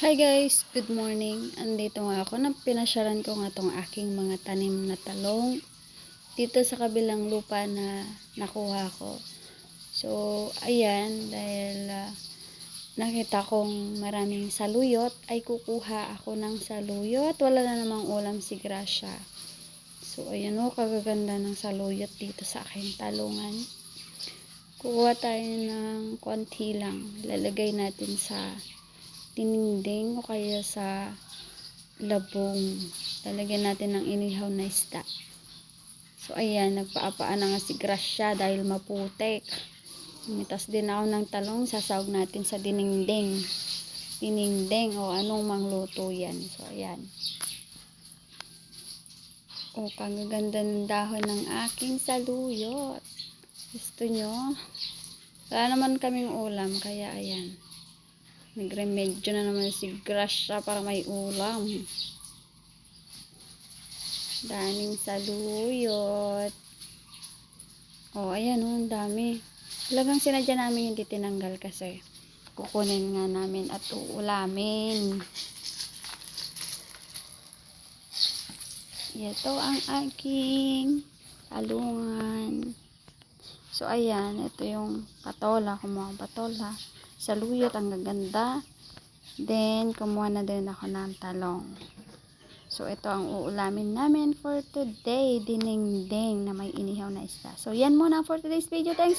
Hi guys, good morning. Andito nga ako na pinasyaran ko nga tong aking mga tanim na talong dito sa kabilang lupa na nakuha ko. So, ayan, dahil ah, nakita kong maraming saluyot, ay kukuha ako ng saluyot. Wala na namang ulam si Gracia. So, ayan o, kagaganda ng saluyot dito sa aking talungan. Kukuha tayo ng konti lang. Lalagay natin sa tininding o kaya sa labong. Lalagyan natin ng inihaw na isda. So, ayan, nagpaapaan na nga si Gracia dahil maputik. Umitas din ako ng talong, sasawag natin sa dininding. Dininding o anong mangluto yan. So, ayan. O, kagaganda ng dahon ng aking saluyot. Gusto nyo? Wala naman kaming ulam, kaya ayan. Nagremedyo na naman si Gracia para may ulam. Daming saluyot. Oh, ayan oh, ang dami. Talagang sinadya namin yung titinanggal kasi kukunin nga namin at uulamin. Ito ang aking talungan. So, ayan. Ito yung patola. Kumuha akong patola. Saluyot. Ang gaganda. Then, kumuha na din ako ng talong. So, ito ang uulamin namin for today. Dinengdeng na may inihaw na isda. So, yan muna for today's video. Thanks